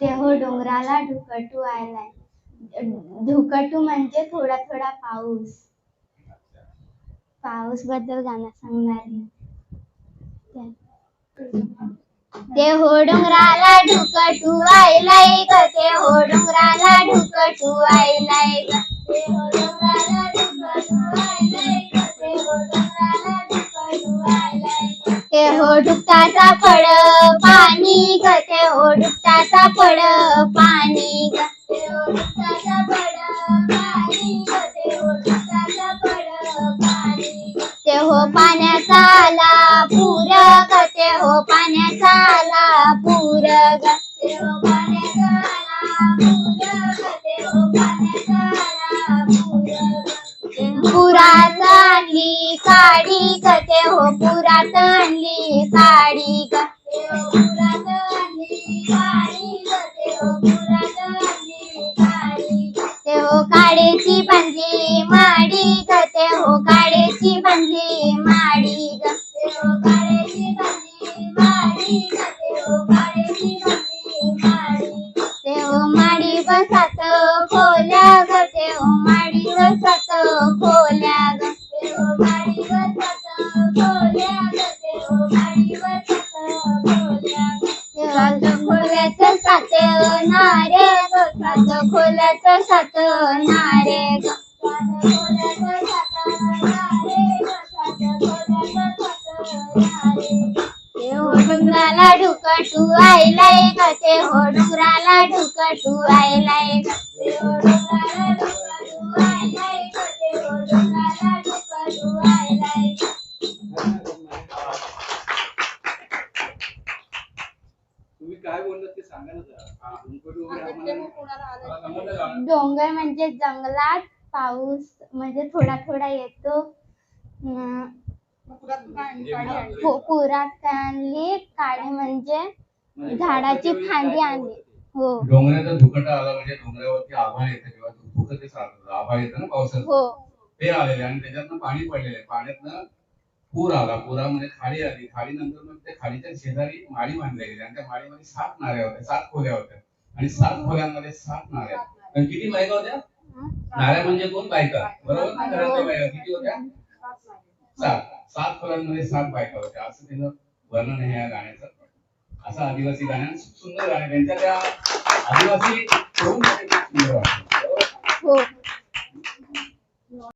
ते हो डोंगराला ढुकटू आलाय. ढुकटू म्हणजे थोडा थोडा पाऊस. पाऊसबद्दल गाणं सांगणार ते हो डोंगराला ढुकटू आयलाय ग. ते हो डोंगराला ढुकटू आयलाय ग. ते हो डोंगराला ढुकटू आयलाय ग. ते हो डोंगराला ढुकटू आयलाय ते हो डुकटाचा फळ पाणी ग ते ओढता सापड पाणी ग ते हो डुकटाचा पाणी ग ते पाणी ते हो पाण्याचा आला पूर ग ते हो पाण्याचा आला पूर ग ते हो पाण्याचा आला पूर ग ते हो पाण्याचा आला पूर पुरात आणली काडी ग ते हो पुरात आणली काडी काळेची बनली माडी ग हो काळेची बनली माडी ग हो काडेची बांधली माडी ग हो काडेची बांधली माडी ग. हो माडी बसात खोल्या ग हो माडी बसत खोल्या ग हो माडी बसात खोल्या ग हो माडी बसात खोल्या ग. हो खोल्याचं सात नारे खोल्याचं सात नारे डोंगराला ढुकटू आयलाय हो डोंगराला ढुकटू आयलाय ते हो डोंगराला ढुकटू आयलाय ग ते हो डोंगराला ढुकटू आयलाय ग. तुम्ही काय बोललात ते सांगा ना जरा. ढुंकट वगैरे आम्हाला मला समजलं का? डोंगर म्हणजे जंगलात पाऊस म्हणजे थोडा थोडा येतो अं, पु- पुरात आणली काळी म्हणजे झाडाची फांदी आणली. हो. डोंगराचा धुकटा आला म्हणजे डोंगरावरती आभाळ येतं किंवा धुकं ते साचतं आभाळ येतं ना पावसाचं हो. ते आलेले आणि त्याच्यातनं पाणी पडलेलं आहे. पाण्यातनं पूर आला. पुरामध्ये खाडी आली. खाडीनंतर मग त्या खाडीच्या शेजारी माळी बांधल्या गेली आणि त्या माळीमध्ये सात नाऱ्या होत्या. सात खोल्या होत्या. आणि सात खोल्यांमध्ये सात नाऱ्या पण किती बायका होत्या? नाऱ्या म्हणजे कोण? बायका. बरोबर? ना घरातल्या बायका. किती होत्या? सात सात फुलांमध्ये सात बायका होत्या. असं त्याचं वर्णन आहे या गाण्याचं असं आदिवासी गाण्या सुंदर गाणं. त्यांच्या त्या आदिवासी खूप सुंदर वाटतं हो.